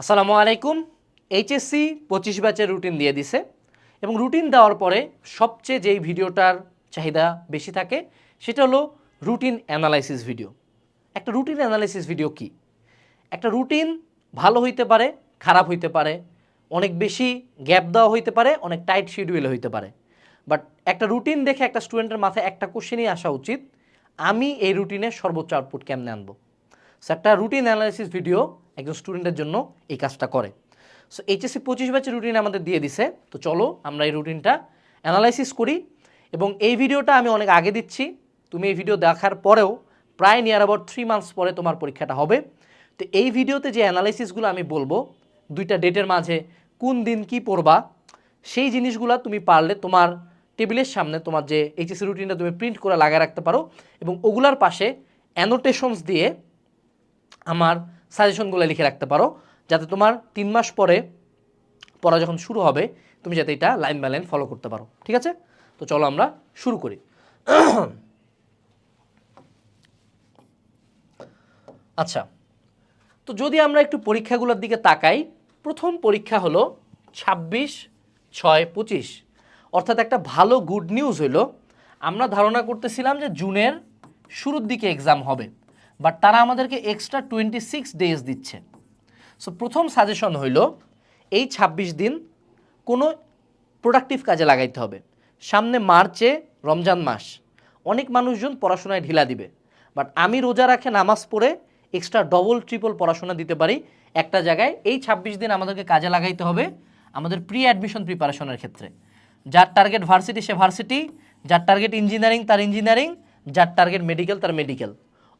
আসসালামু আলাইকুম। এইচএসসি পঁচিশ ব্যাচের রুটিন দিয়ে দিছে এবং রুটিন দেওয়ার পরে সবচেয়ে যেই ভিডিওটার চাহিদা বেশি থাকে, সেটা হলো রুটিন অ্যানালাইসিস ভিডিও। একটা রুটিন অ্যানালাইসিস ভিডিও কি? একটা রুটিন ভালো হইতে পারে, খারাপ হইতে পারে, অনেক বেশি গ্যাপ দেওয়া হইতে পারে, অনেক টাইট শিডিউলে হইতে পারে। বাট একটা রুটিন দেখে একটা স্টুডেন্টের মাথায় একটা কোশ্চেনই আসা উচিত, আমি এই রুটিনে সর্বোচ্চ আউটপুট কেমনে আনব? সো একটা রুটিন অ্যানালাইসিস ভিডিও একজন স্টুডেন্টের জন্য এই কাজটা করে। সো এইচএসসি পঁচিশ ব্যাচের রুটিন আমাদের দিয়ে দিছে। তো চলো, আমরা এই রুটিনটা অ্যানালাইসিস করি এবং এই ভিডিওটা আমি অনেক আগে দিচ্ছি। তুমি এই ভিডিও দেখার পরেও প্রায় নিয়ার অ্যাবাউট থ্রি মান্থস পরে তোমার পরীক্ষাটা হবে। তো এই ভিডিওতে যে অ্যানালাইসিসগুলো আমি বলব, দুইটা ডেটের মাঝে কোন দিন কি পড়বা, সেই জিনিসগুলো তুমি পারলে তোমার টেবিলের সামনে তোমার যে এইচএসসি রুটিনটা তুমি প্রিন্ট করে লাগায় রাখতে পারো এবং ওগুলার পাশে অ্যানোটেশনস দিয়ে আমার সাজেশনগুলো লিখে রাখতে পারো, যাতে তোমার তিন মাস পরে পড়া যখন শুরু হবে, তুমি যাতে এটা লাইন বাই লাইন ফলো করতে পারো, ঠিক আছে? তো চলো আমরা শুরু করি। আচ্ছা তো যদি আমরা একটু পরীক্ষাগুলোর দিকে তাকাই, প্রথম পরীক্ষা হলো ছাব্বিশ ছয় পঁচিশ। অর্থাৎ একটা ভালো গুড নিউজ হইল, আমরা ধারণা করতেছিলাম যে জুনের শুরুর দিকে এক্সাম হবে। বাট তারা আমাদেরকে এক্সট্রা টোয়েন্টি সিক্স ডেজ দিচ্ছে। সো প্রথম সাজেশন হইল, এই ২৬ দিন কোনো প্রোডাক্টিভ কাজে লাগাইতে হবে। সামনে মার্চে রমজান মাস। অনেক মানুষজন পড়াশোনায় ঢিলা দিবে। বাট আমি রোজা রাখে নামাজ পড়ে এক্সট্রা ডবল ট্রিপল পড়াশোনা দিতে পারি। একটা জায়গায় এই ২৬ দিন আমাদেরকে কাজে লাগাইতে হবে আমাদের প্রি অ্যাডমিশন প্রিপারেশনের ক্ষেত্রে। যার টার্গেট ভার্সিটি সে ভার্সিটি যার টার্গেট ইঞ্জিনিয়ারিং তার ইঞ্জিনিয়ারিং যার টার্গেট মেডিকেল তার মেডিকেল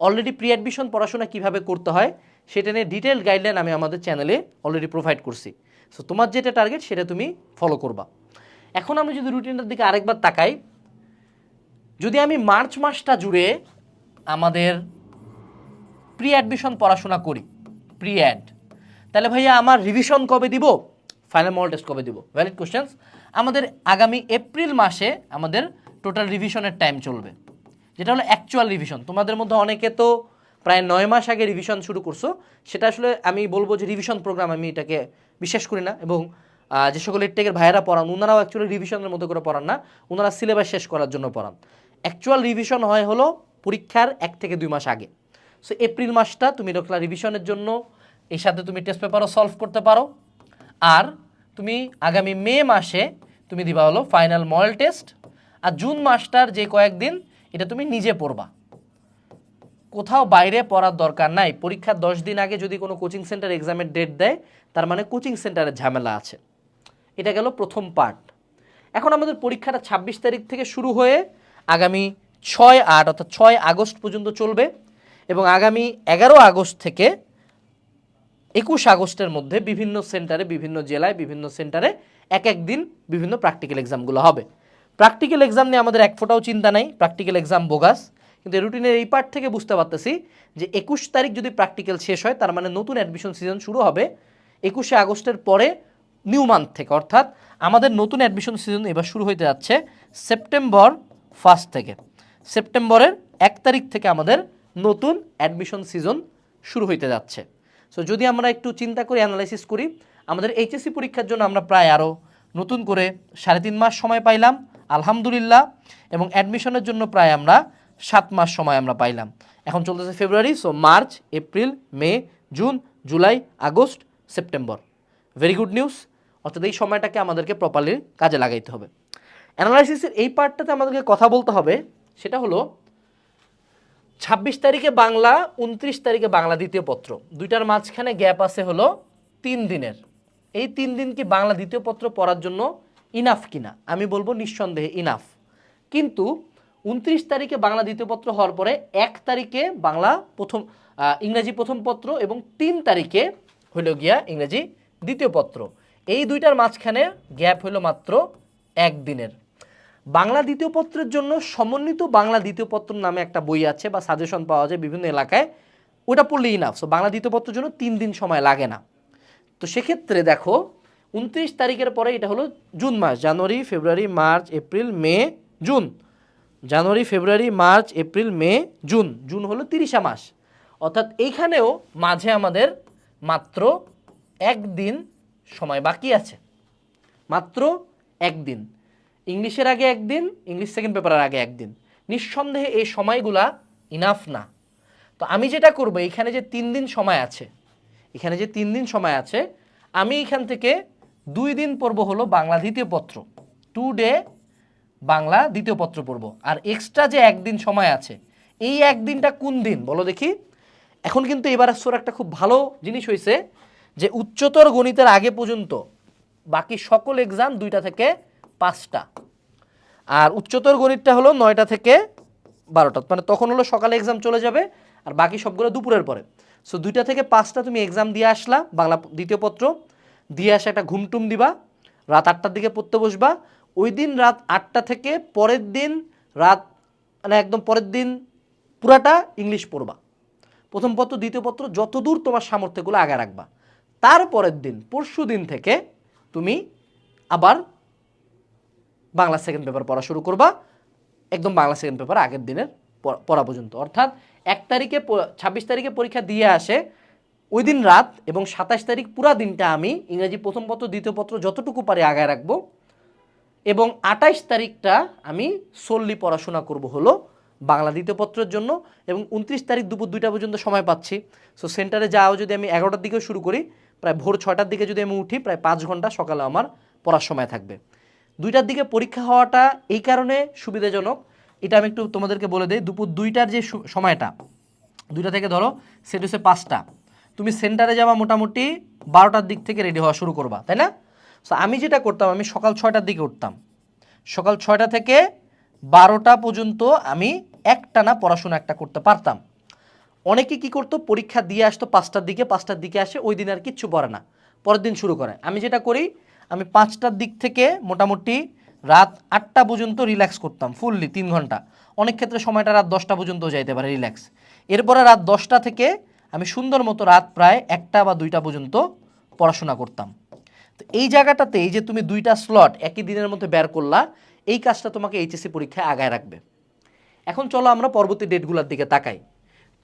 অলরেডি প্রি অ্যাডমিশন পড়াশোনা কীভাবে করতে হয়, সেটা নিয়ে ডিটেল গাইডলাইন আমি আমাদের চ্যানেলে অলরেডি প্রোভাইড করছি। সো তোমার যেটা টার্গেট সেটা তুমি ফলো করবা। এখন আমি যদি রুটিনটার দিকে আরেকবার তাকাই, যদি আমি মার্চ মাসটা জুড়ে আমাদের প্রি অ্যাডমিশন পড়াশোনা করি প্রি অ্যাড তাহলে ভাইয়া আমার রিভিশন কবে দিব? ফাইনাল মডেল টেস্ট কবে দিব? ভ্যালিড কোশ্চেন্স আমাদের আগামী এপ্রিল মাসে আমাদের টোটাল রিভিশনের টাইম চলবে। যেটা হলো অ্যাকচুয়াল রিভিশন তোমাদের মধ্যে অনেকে তো প্রায় নয় মাস আগে রিভিশন শুরু করছ। সেটা আসলে আমি বলব যে রিভিশন প্রোগ্রাম আমি এটাকে বিশ্বাস করি না এবং যে সকল এটেকের ভাইয়েরা পড়ান ওনারাও অ্যাকচুয়ালি রিভিশনের মতো করে পড়ান না। ওনারা সিলেবাস শেষ করার জন্য পড়ান। অ্যাকচুয়াল রিভিশন হয় হলো পরীক্ষার এক থেকে দুই মাস আগে। সো এপ্রিল মাসটা তুমি রাখলা রিভিশনের জন্য এর সাথে তুমি টেস্ট পেপারও সলভ করতে পারো। আর তুমি আগামী মে মাসে তুমি দিবা হলো ফাইনাল মডেল টেস্ট আর জুন মাসটার যে কয়েকদিন এটা তুমি নিজে পড়বা। কোথাও বাইরে পড়ার দরকার নাই। পরীক্ষার দশ দিন আগে যদি কোনো কোচিং সেন্টার এক্সামের ডেট দেয়, তার মানে কোচিং সেন্টারের ঝামেলা আছে। এটা গেল প্রথম পার্ট। এখন আমাদের পরীক্ষাটা ছাব্বিশ তারিখ থেকে শুরু হয়ে আগামী ছয় আট অর্থাৎ ছয় আগস্ট পর্যন্ত চলবে এবং আগামী এগারো আগস্ট থেকে একুশ আগস্টের মধ্যে বিভিন্ন সেন্টারে, বিভিন্ন জেলায়, বিভিন্ন সেন্টারে এক এক দিন বিভিন্ন প্র্যাকটিক্যাল এক্সামগুলো হবে। প্র্যাকটিক্যাল এক্সাম নিয়ে আমাদের এক ফোটাও চিন্তা নাই প্র্যাকটিক্যাল এক্সাম বোগাস কিন্তু রুটিনের এই পার্ট থেকে বুঝতে পারতেছি যে একুশ তারিখ যদি প্র্যাকটিক্যাল শেষ হয়, তার মানে নতুন অ্যাডমিশন সিজন শুরু হবে একুশে আগস্টের পরে নিউ মান্থ থেকে। অর্থাৎ আমাদের নতুন অ্যাডমিশন সিজন এবার শুরু হতে যাচ্ছে সেপ্টেম্বর ফার্স্ট থেকে। সেপ্টেম্বরের এক তারিখ থেকে আমাদের নতুন অ্যাডমিশন সিজন শুরু হইতে যাচ্ছে। সো যদি আমরা একটু চিন্তা করি অ্যানালাইসিস করি, আমাদের এইচএসসি পরীক্ষার জন্য আমরা প্রায় আরও নতুন করে সাড়ে তিন মাস সময় পাইলাম। আলহামদুলিল্লাহ, এবং অ্যাডমিশনের জন্য প্রায় আমরা সাত মাস সময় আমরা পাইলাম। এখন চলতেছে February so March April May June July August September very good news অর্থাৎ এই সময়টাকে আমাদেরকে প্রপারলি কাজে লাগাইতে হবে। অ্যানালাইসিসের এই পার্টটাতে আমাদেরকে কথা বলতে হবে, সেটা হলো ছাব্বিশ তারিখে বাংলা, উনত্রিশ তারিখে বাংলা দ্বিতীয় পত্র। দুইটার মাঝখানে গ্যাপ আছে হলো তিন দিনের। এই তিন দিন কি বাংলা দ্বিতীয় পত্র পড়ার জন্য ইনাফ কিনা? আমি বলব নিঃসন্দেহে ইনাফ। কিন্তু উনত্রিশ তারিখে বাংলা দ্বিতীয় পত্র হওয়ার পরে এক তারিখে বাংলা প্রথম ইংরেজি প্রথম পত্র এবং তিন তারিখে হইল গিয়া ইংরেজি দ্বিতীয় পত্র। এই দুইটার মাঝখানে গ্যাপ হইল মাত্র একদিনের। বাংলা দ্বিতীয় পত্রের জন্য সমন্বিত বাংলা দ্বিতীয় পত্র নামে একটা বই আছে বা সাজেশন পাওয়া যায় বিভিন্ন এলাকায়। ওটা পড়লে ইনাফ। সো বাংলা দ্বিতীয় পত্রের জন্য তিন দিন সময় লাগে না। তো সেক্ষেত্রে দেখো উনত্রিশ তারিখের পরে এটা হলো জুন মাস, January, February, March, April, May, June. January, February, March, April, May, June. June হলো তিরিশা মাস। অর্থাৎ এইখানেও মাঝে আমাদের মাত্র একদিন সময় বাকি আছে। মাত্র একদিন। ইংলিশের আগে একদিন, ইংলিশ সেকেন্ড পেপারের আগে একদিন। নিঃসন্দেহে এই সময়গুলা ইনাফ না। তো আমি যেটা করব, এখানে যে তিন দিন সময় আছে, এখানে যে তিন দিন সময় আছে, আমি এখান থেকে দুই দিন পর্ব হলো বাংলা দ্বিতীয় পত্র। টু ডে বাংলা দ্বিতীয় পত্র পড়ব আর এক্সট্রা যে একদিন সময় আছে, এই একদিনটা কোন দিন বলো দেখি। এখন কিন্তু এবার আসর একটা খুব ভালো জিনিস হয়েছে যে উচ্চতর গণিতের আগে পর্যন্ত বাকি সকল এক্সাম দুইটা থেকে পাঁচটা। আর উচ্চতর গণিতটা হলো নয়টা থেকে বারোটা। মানে তখন হলো সকালে এক্সাম চলে যাবে আর বাকি সবগুলো দুপুরের পরে। সো দুইটা থেকে পাঁচটা তুমি এক্সাম দিয়ে আসলা বাংলা দ্বিতীয় পত্র। দিয়ে আসে একটা ঘুমটুম দিবা, রাত আটটার দিকে পড়তে বসবা। ওই দিন রাত আটটা থেকে পরের দিন রাত মানে একদম পরের দিন পুরাটা ইংলিশ পড়বা। প্রথম পত্র, দ্বিতীয় পত্র, যতদূর তোমার সামর্থ্যগুলো আগে রাখবা। তারপরের দিন, পরশু দিন থেকে তুমি আবার বাংলা সেকেন্ড পেপার পড়া শুরু করবা। একদম বাংলা সেকেন্ড পেপার আগের দিনের পড়া পর্যন্ত। অর্থাৎ এক তারিখে ছাব্বিশ তারিখে পরীক্ষা দিয়ে আসে ওই দিন রাত এবং সাতাশ তারিখ পুরা দিনটা আমি ইংরেজি প্রথম পত্র, দ্বিতীয় পত্র যতটুকু পারি আগায় রাখব। এবং আঠাইশ তারিখটা আমি সোললি পড়াশোনা করব হলো বাংলা দ্বিতীয় পত্রের জন্য এবং উনত্রিশ তারিখ দুপুর দুইটা পর্যন্ত সময় পাচ্ছি। সো সেন্টারে যাওয়া যদি আমি এগারোটার দিকে শুরু করি, প্রায় ভোর ছয়টার দিকে যদি আমি উঠি, প্রায় পাঁচ ঘণ্টা সকালে আমার পড়ার সময় থাকবে। দুইটার দিকে পরীক্ষা হওয়াটা এই কারণে সুবিধাজনক। এটা আমি একটু তোমাদেরকে বলে দিই, দুপুর দুইটার যে সময়টা, দুইটা থেকে ধরো, সেটা হচ্ছে পাঁচটা। তুমি সেন্টারে যাওয়া মোটামুটি বারোটার দিক থেকে রেডি হওয়া শুরু করবা, তাই না? সো আমি যেটা করতাম, আমি সকাল ছয়টার দিকে উঠতাম। সকাল ছয়টা থেকে বারোটা পর্যন্ত আমি একটানা পড়াশোনা একটা করতে পারতাম। অনেকে কি করতো, পরীক্ষা দিয়ে আসতো পাঁচটার দিকে পাঁচটার দিকে আসে, ওই দিন আর কিচ্ছু পড়ে না। পরের দিন শুরু করে। আমি যেটা করি, আমি পাঁচটার দিক থেকে মোটামুটি রাত আটটা পর্যন্ত রিল্যাক্স করতাম ফুললি তিন ঘণ্টা। অনেক ক্ষেত্রে সময়টা রাত দশটা পর্যন্ত যাইতে পারে রিল্যাক্স এরপরে রাত দশটা থেকে আমি সুন্দর মতো রাত প্রায় একটা বা দুইটা পর্যন্ত পড়াশোনা করতাম। তো এই জায়গাটাতে এই যে তুমি দুইটা স্লট একই দিনের মধ্যে বের করলা, এই কাজটা তোমাকে এইচএসসি পরীক্ষায় আগায় রাখবে। এখন চলো আমরা পরবর্তী ডেটগুলোর দিকে তাকাই।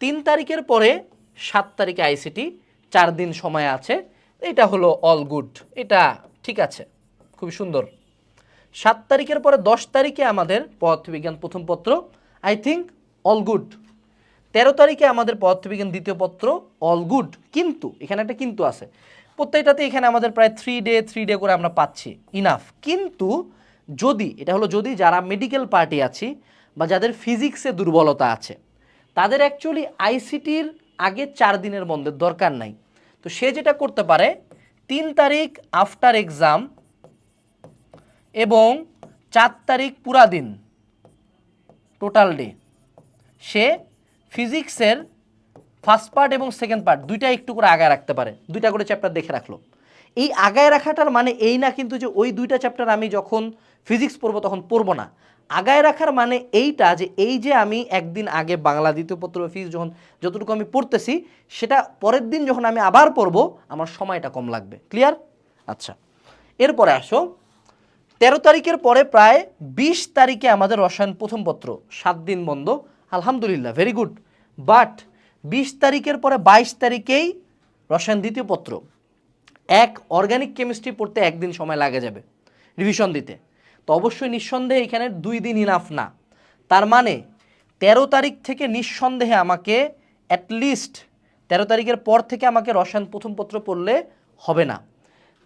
তিন তারিখের পরে সাত তারিখে আইসিটি চার দিন সময় আছে। এটা হলো অল গুড এটা ঠিক আছে, খুবই সুন্দর। সাত তারিখের পরে দশ তারিখে আমাদের পদার্থবিজ্ঞান প্রথম পত্র আই থিঙ্ক অল গুড তেরো তারিখে আমাদের পদার্থবিজ্ঞান দ্বিতীয় পত্র অল গুড কিন্তু, এখানে একটা কিন্তু আছে। প্রত্যেকটাতে এখানে আমাদের প্রায় থ্রি ডে থ্রি ডে করে আমরা পাচ্ছি ইনাফ কিন্তু, যদি, এটা হলো যদি যারা মেডিকেল পার্টি আছি বা যাদের ফিজিক্সে দুর্বলতা আছে, তাদের অ্যাকচুয়ালি আইসিটির আগে চার দিনের বন্ধের দরকার নাই। তো সে যেটা করতে পারে, তিন তারিখ আফটার এক্সাম এবং চার তারিখ পুরা দিন টোটাল ডে সে ফিজিক্সের ফার্স্ট পার্ট এবং সেকেন্ড পার্ট দুইটা একটু করে আগায় রাখতে পারে। দুইটা করে চ্যাপ্টার দেখে রাখল। এই আগায় রাখাটার মানে এই না কিন্তু যে ওই দুইটা চ্যাপ্টার আমি যখন ফিজিক্স পড়ব তখন পড়ব না। আগায় রাখার মানে এইটা যে এই যে আমি একদিন আগে বাংলা দ্বিতীয় পত্র ফিজিক্স যখন যতটুকু আমি পড়তেছি, সেটা পরের দিন যখন আমি আবার পড়ব, আমার সময়টা কম লাগবে। ক্লিয়ার আচ্ছা। এরপরে আসো। তেরো তারিখের পরে প্রায় বিশ তারিখে আমাদের রসায়ন প্রথম পত্র, সাত দিন বন্ধ। আলহামদুলিল্লাহ ভেরি গুড বাট বিশ তারিখের পরে বাইশ তারিখেই রসায়ন দ্বিতীয় পত্র। এক অর্গানিক কেমিস্ট্রি পড়তে একদিন সময় লাগে যাবে রিভিশন দিতে। তো অবশ্যই নিঃসন্দেহে এখানে দুই দিন ইনাফ না। তার মানে তেরো তারিখ থেকে নিঃসন্দেহে আমাকে অ্যাটলিস্ট তেরো তারিখের পর থেকে আমাকে রসায়ন প্রথম পত্র পড়লে হবে না।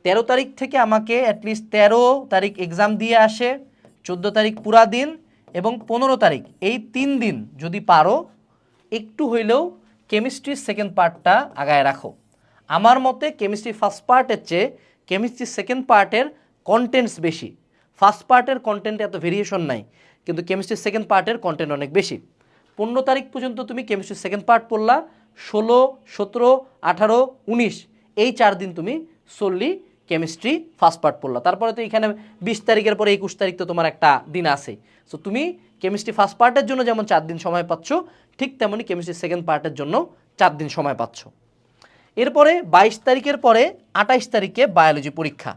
তেরো তারিখ থেকে আমাকে অ্যাটলিস্ট তেরো তারিখ এক্সাম দিয়ে আসে, চোদ্দ তারিখ পুরা দিন এবং পনেরো তারিখ, এই তিন দিন যদি পারো একটু হইলেও কেমিস্ট্রির সেকেন্ড পার্টটা আগায় রাখো। আমার মতে কেমিস্ট্রি ফার্স্ট পার্টের চেয়ে কেমিস্ট্রি সেকেন্ড পার্টের কন্টেন্টস বেশি। ফার্স্ট পার্টের কন্টেন্টে এত ভেরিয়েশন নাই, কিন্তু কেমিস্ট্রি সেকেন্ড পার্টের কন্টেন্ট অনেক বেশি। পনেরো তারিখ পর্যন্ত তুমি কেমিস্ট্রি সেকেন্ড পার্ট পড়লা, ষোলো, সতেরো, আঠারো, উনিশ, এই চার দিন তুমি solely কেমিস্ট্রি ফার্স্ট পার্ট পড়লা। তারপরে তো এখানে বিশ তারিখের পরে একুশ তারিখ তো তোমার একটা দিন আছে। সো তুমি কেমিস্ট্রি ফার্স্ট পার্টের জন্য যেমন চার দিন সময় পাচ্ছ, ঠিক তেমনই কেমিস্ট্রি সেকেন্ড পার্টের জন্য চার দিন সময় পাচ্ছ। এরপরে বাইশ তারিখের পরে আঠাইশ তারিখে বায়োলজি পরীক্ষা।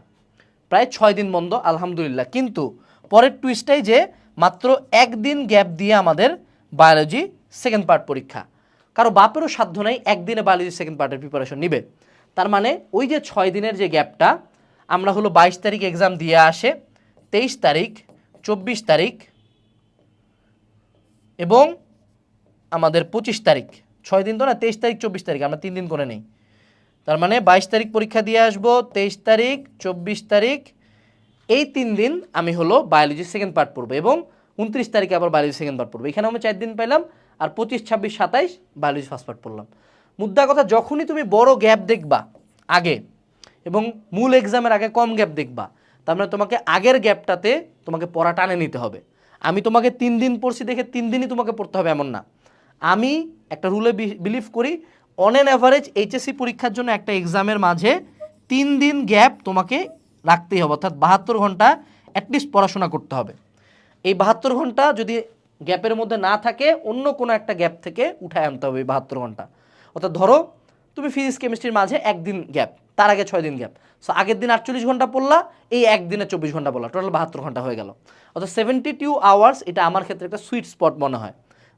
প্রায় ছয় দিন বন্ধ, আলহামদুলিল্লাহ। কিন্তু পরের টুইস্টাই যে মাত্র একদিন গ্যাপ দিয়ে আমাদের বায়োলজি সেকেন্ড পার্ট পরীক্ষা। কারও বাপেরও সাধ্য নাই একদিনে বায়োলজি সেকেন্ড পার্টের প্রিপারেশন নিবে। তার মানে ওই যে ছয় দিনের যে গ্যাপটা, আমরা হলো বাইশ তারিখ এক্সাম দিয়ে আসে, তেইশ তারিখ, চব্বিশ তারিখ, এবং আমাদের পঁচিশ তারিখ। ছয় দিন তো না, তেইশ তারিখ, চব্বিশ তারিখ, আমরা তিন দিন করে নেই। তার মানে বাইশ তারিখ পরীক্ষা দিয়ে আসব, তেইশ তারিখ, চব্বিশ তারিখ, এই তিন দিন আমি হলো বায়োলজি সেকেন্ড পার্ট পড়ব, এবং উনত্রিশ তারিখে আবার বায়োলজি সেকেন্ড পার্ট পড়ব। এখানে আমি চার দিন পেলাম আর পঁচিশ, ছাব্বিশ, সাতাইশ বায়োলজি ফার্স্ট পার্ট পড়লাম। মুদ্রা কথা, যখনই তুমি বড় গ্যাপ দেখবা আগে এবং মূল এক্সামের আগে কম গ্যাপ দেখবা, তার মানে তোমাকে আগের গ্যাপটাতে তোমাকে পড়া টানে নিতে হবে। আমি তোমাকে তিন দিন পড়ছি দেখে তিন দিনই তোমাকে পড়তে হবে এমন না। আমি একটা রুলে বিলিভ করি অন অ্যান অ্যাভারেজ এইচএসসি পরীক্ষার জন্য একটা এক্সামের মাঝে তিন দিন গ্যাপ তোমাকে রাখতেই হবে, অর্থাৎ বাহাত্তর ঘণ্টা অ্যাটলিস্ট পড়াশোনা করতে হবে। এই বাহাত্তর ঘণ্টা যদি গ্যাপের মধ্যে না থাকে, অন্য কোনো একটা গ্যাপ থেকে উঠায় আনতে হবে এই বাহাত্তর ঘণ্টা। অর্থাৎ ধরো, তুমি ফিজিক্স কেমিস্ট্রির মাঝে একদিন গ্যাপ তার আগে ছয় দিন গ্যাপ সো আগের দিন আটচল্লিশ ঘণ্টা পড়লা, এই একদিনে চব্বিশ ঘণ্টা পড়লা টোটাল বাহাত্তর ঘণ্টা হয়ে গেল। অর্থাৎ সেভেন্টি টু আওয়ার্স এটা আমার ক্ষেত্রে একটা সুইট স্পট মনে হয়।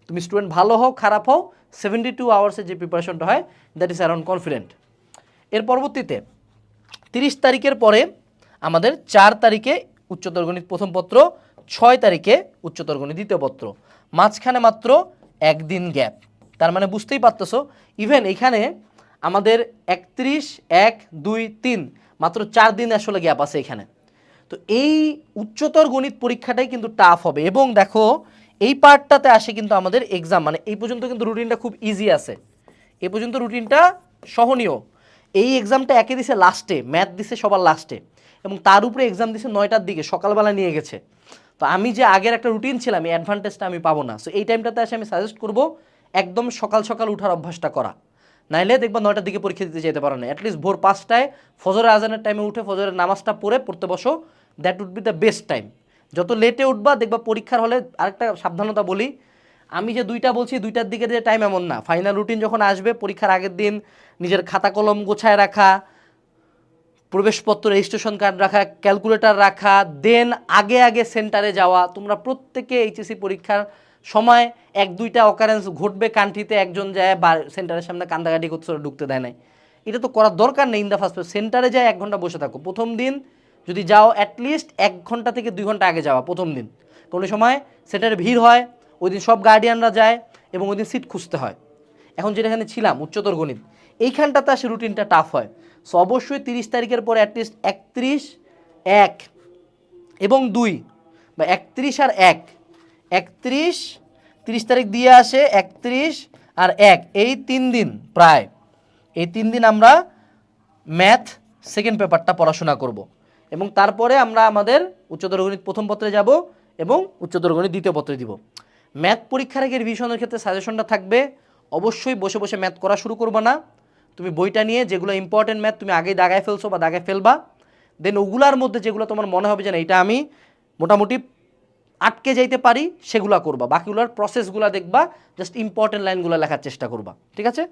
তুমি স্টুডেন্ট ভালো হও, খারাপ হও সেভেন্টি টু আওয়ার্সের যে প্রিপারেশনটা হয় দ্যাট ইজ অ্যারাউন্ড কনফিডেন্ট এর পরবর্তীতে, তিরিশ তারিখের পরে আমাদের চার তারিখে উচ্চতর গণিত প্রথম পত্র, ছয় তারিখে উচ্চতর গণিত দ্বিতীয় পত্র। মাঝখানে মাত্র একদিন গ্যাপ তার মানে বুঝতেই পারতেছো। ইভেন এখানে আমাদের একত্রিশ, এক, দুই, তিন, মাত্র চার দিন আসলে গ্যাপ আছে এখানে। তো এই উচ্চতর গণিত পরীক্ষাটাই কিন্তু টাফ হবে। এবং দেখো, এই পার্টটাতে আসে কিন্তু আমাদের এক্সাম মানে এই পর্যন্ত কিন্তু রুটিনটা খুব ইজি আছে। এই পর্যন্ত রুটিনটা সহনীয়। এই এক্সামটা একে দিছে লাস্টে ম্যাথ দিছে সবার লাস্টে এবং তার উপরে এক্সাম দিছে নয়টার দিকে, সকালবেলা নিয়ে গেছে। তো আমি যে আগের একটা রুটিন ছিলাম, এই অ্যাডভান্টেজটা আমি পাবো না। সো এই টাইমটাতে এসে আমি সাজেস্ট করব একদম সকাল সকাল উঠার অভ্যাসটা করা। নাইলে দেখবা নয়টার দিকে পরীক্ষা দিতে যেতে পারো না। অ্যাটলিস্ট ভোর পাঁচটায় ফজরের আজানের টাইমে উঠে ফজরের নামাজটা পড়ে পড়তে বসো। That would be the best time যত লেটে উঠবা, দেখবা পরীক্ষার হলে আরেকটা সাবধানতা বলি, আমি যে দুইটা বলছি, দুইটার দিকে যে টাইম এমন না। ফাইনাল রুটিন যখন আসবে, পরীক্ষার আগের দিন নিজের খাতা কলম গোছায় রাখা, প্রবেশপত্র রেজিস্ট্রেশন কার্ড রাখা ক্যালকুলেটর রাখা দেন আগে আগে সেন্টারে যাওয়া। তোমরা প্রত্যেকে এইচএসসি পরীক্ষার সময় এক, দুইটা অকারেন্স ঘটবে কান্ট্রিতে একজন যায় বা সেন্টারের সামনে কান্দাকাটি করতে ঢুকতে দেয় নাই। এটা তো করার দরকার নেই ইন দ্য ফার্স্ট সেন্টারে যায় এক ঘণ্টা বসে থাকো। প্রথম দিন যদি যাও অ্যাটলিস্ট এক ঘণ্টা থেকে দুই ঘণ্টা আগে যাওয়া প্রথম দিন। কোনো সময় সেন্টারে ভিড় হয়, ওই দিন সব গার্ডিয়ানরা যায় এবং ওই দিন সিট খুঁজতে হয়। এখন যেটা এখানে ছিলাম, উচ্চতর গণিত। এইখানটাতে আসে রুটিনটা টাফ হয়। সো অবশ্যই তিরিশ তারিখের পরে অ্যাটলিস্ট একত্রিশ, এক এবং দুই বা একত্রিশ আর এক একত্রিশ, তিরিশ তারিখ দিয়ে আসে একত্রিশ আর এক, এই তিন দিন প্রায়। এই তিন দিন আমরা ম্যাথ সেকেন্ড পেপারটা পড়াশোনা করব। এবং তারপরে আমরা আমাদের উচ্চতর গণিত প্রথম পত্রে যাব এবং উচ্চতর গণিত দ্বিতীয় পত্রে দিব। ম্যাথ পরীক্ষার আগে রিভিশনের ক্ষেত্রে সাজেশনটা থাকবে। অবশ্যই বসে বসে ম্যাথ করা শুরু করবা না। তুমি বইটা নিয়ে যেগুলো ইম্পর্টেন্ট ম্যাথ তুমি আগেই দাগায় ফেলছো বা দাগায় ফেলবা। দেন ওগুলার মধ্যে যেগুলো তোমার মনে হবে যে না এটা আমি মোটামুটি আটকে যাইতে পারি, সেগুলা করবা। বাকিগুলোর প্রসেসগুলো দেখবা জাস্ট ইম্পর্টেন্ট লাইনগুলো লেখার চেষ্টা করবা। ঠিক আছে?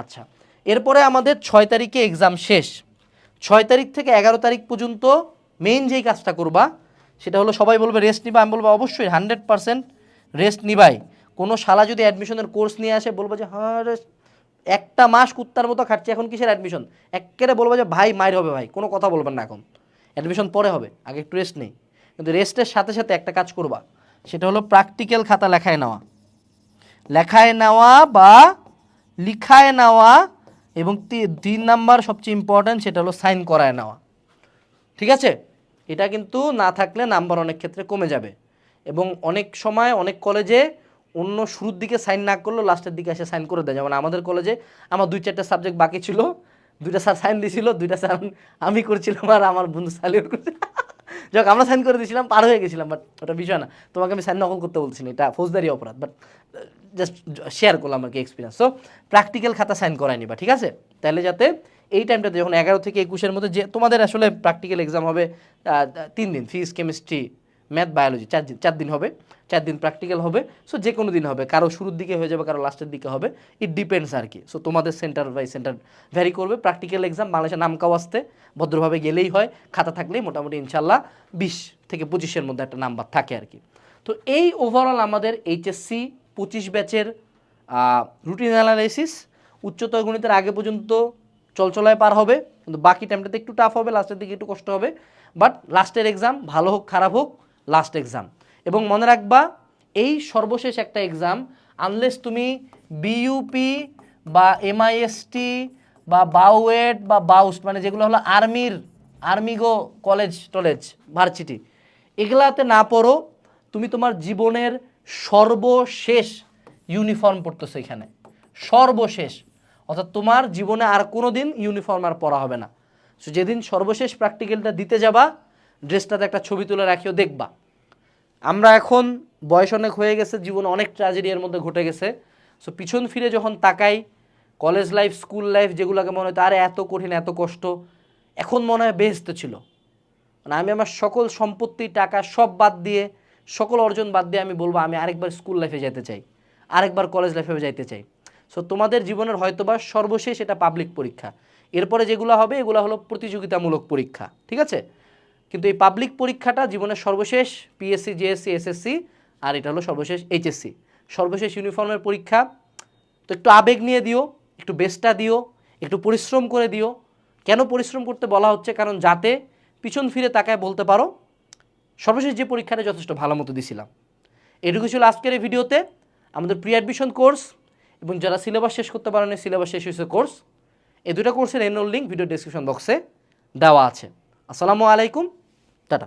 আচ্ছা। এরপরে আমাদের ছয় তারিখে এক্সাম শেষ। ছয় তারিখ থেকে এগারো তারিখ পর্যন্ত মেইন যেই কাজটা করবা, সেটা হলো সবাই বলবে রেস্ট নিবা? আমি বলব, অবশ্যই হান্ড্রেড পার্সেন্ট রেস্ট নিবাই। কোনো শালা যদি অ্যাডমিশনের কোর্স নিয়ে আসে, বলব যে হ্যাঁ একটা মাস কুত্তার মতো খাচ্ছি এখন কিসের অ্যাডমিশন একেবারে বলব যে, ভাই, মায়ের হবে ভাই, কোনো কথা বলবেন না এখন। অ্যাডমিশন পরে হবে, আগে একটু রেস্ট নেই। কিন্তু রেস্টের সাথে সাথে একটা কাজ করবা, সেটা হলো প্র্যাকটিক্যাল খাতা লেখায় নেওয়া। লেখায় নেওয়া বা লিখায় নেওয়া এবং তিন নাম্বার সবচেয়ে ইম্পর্ট্যান্ট সেটা হলো সাইন করায় নেওয়া। ঠিক আছে? এটা কিন্তু না থাকলে নাম্বার অনেক ক্ষেত্রে কমে যাবে। এবং অনেক সময় অনেক কলেজে অন্য শুরুর দিকে সাইন না করলেও লাস্টের দিকে এসে সাইন করে দেয়। যেমন আমাদের কলেজে আমার দুই চারটা সাবজেক্ট বাকি ছিল, দুইটা স্যার সাইন দিয়েছিল দুইটা স্যার আমি করছিলাম আর আমার বন্ধু সালিও করছিল যাক, আমরা সাইন করে দিয়েছিলাম, পার হয়ে গেছিলাম বাট ওটা বিষয় না। তোমাকে আমি সাইন নকল করতে বলছি না, এটা ফৌজদারি অপরাধ বাট জাস্ট শেয়ার করলাম আর কি এক্সপিরিয়েন্স সো প্র্যাকটিক্যাল খাতা সাইন করাই নিবা ঠিক আছে? তাহলে যাতে এই টাইমটাতে যখন এগারো থেকে একুশের মধ্যে যে, তোমাদের আসলে প্র্যাকটিক্যাল এক্সাম হবে তিন দিন ফিজিক্স কেমিস্ট্রি ম্যাথ বায়োলজি চার চার দিন হবে, চার দিন প্র্যাকটিক্যাল হবে সো যে কোনো দিন হবে, কারও শুরুর দিকে হয়ে যাবে, কারও লাস্টের দিকে হবে ইট ডিপেন্ডস আর কি সো তোমাদের সেন্টার বাই সেন্টার ভ্যারি করবে প্র্যাকটিক্যাল এক্সাম বাংলাদেশের নামকাও আসতে, ভদ্রভাবে গেলেই হয়, খাতা থাকলেই মোটামুটি ইনশাল্লাহ বিশ থেকে পঁচিশের মধ্যে একটা নাম্বার থাকে আর কি, তো এই ওভারঅল আমাদের এইচএসসি পঁচিশ ব্যাচের রুটিন অ্যানালাইসিস উচ্চতর গণিতের আগে পর্যন্ত চলচলায় পার হবে, কিন্তু বাকি টাইমটাতে একটু টাফ হবে লাস্টের দিকে একটু কষ্ট হবে বাট লাস্টের এক্সাম ভালো হোক, খারাপ হোক লাস্ট এক্সাম এবং মনে রাখবা, এই সর্বশেষ একটা এক্সাম আনলেস তুমি বিইউপি বা এমআইএসটি বা বাউয়েট বা বাউস মানে যেগুলো হলো আর্মির আর্মিগো কলেজ টলেজ ভার্সিটি এগুলাতে না পড়ো, তুমি তোমার জীবনের সর্বশেষ ইউনিফর্ম পড়তেছো এখানে। সর্বশেষ। অর্থাৎ তোমার জীবনে আর কোনো দিন ইউনিফর্ম আর পরা হবে না। সো যেদিন সর্বশেষ প্র্যাকটিক্যালটা দিতে যাবা ড্রেসটাতে একটা ছবি তুলে রাখিও, দেখবা। আমরা এখন বয়স অনেক হয়ে গেছে, জীবন অনেক ট্র্যাজেডি এর মধ্যে ঘটে গেছে। সো পিছন ফিরে যখন তাকাই কলেজ লাইফ স্কুল লাইফ যেগুলোকে মনে হতো আরে এত কঠিন, এত কষ্ট, এখন মনে হয় বেহেস্ত ছিল। মানে আমি আমার সকল সম্পত্তি, টাকা সব বাদ দিয়ে, সকল অর্জন বাদ দিয়ে আমি বলব, আমি আরেকবার স্কুল লাইফে যেতে চাই, আরেকবার কলেজ লাইফে যাইতে চাই। সো তোমাদের জীবনের হয়তোবা সর্বশেষ এটা পাবলিক পরীক্ষা। এরপরে যেগুলো হবে, এগুলো হলো প্রতিযোগিতামূলক পরীক্ষা, ঠিক আছে? কিন্তু এই পাবলিক পরীক্ষাটা জীবনের সর্বশেষ পিএসসি জেএসসি এসএসসি আর এটা হলো সর্বশেষ এইচএসসি সর্বশেষ ইউনিফর্মের পরীক্ষা। তো একটু আবেগ নিয়ে দিও, একটু বেস্টটা দিও, একটু পরিশ্রম করে দিও। কেন পরিশ্রম করতে বলা হচ্ছে? কারণ যাতে পিছন ফিরে তাকায় বলতে পারো, সর্বশেষ যে পরীক্ষাটা যথেষ্ট ভালো মতো দিছিলাম। এটুকু ছিল আজকের এই ভিডিওতে। আমাদের প্রি অ্যাডমিশন কোর্স এবং যারা সিলেবাস শেষ করতে পারেন সিলেবাস শেষ হয়েছে কোর্স এই দুটো কোর্সের এনরোল লিঙ্ক ভিডিও ডিসক্রিপশন বক্সে দেওয়া আছে। আসসালামু আলাইকুম টাটা।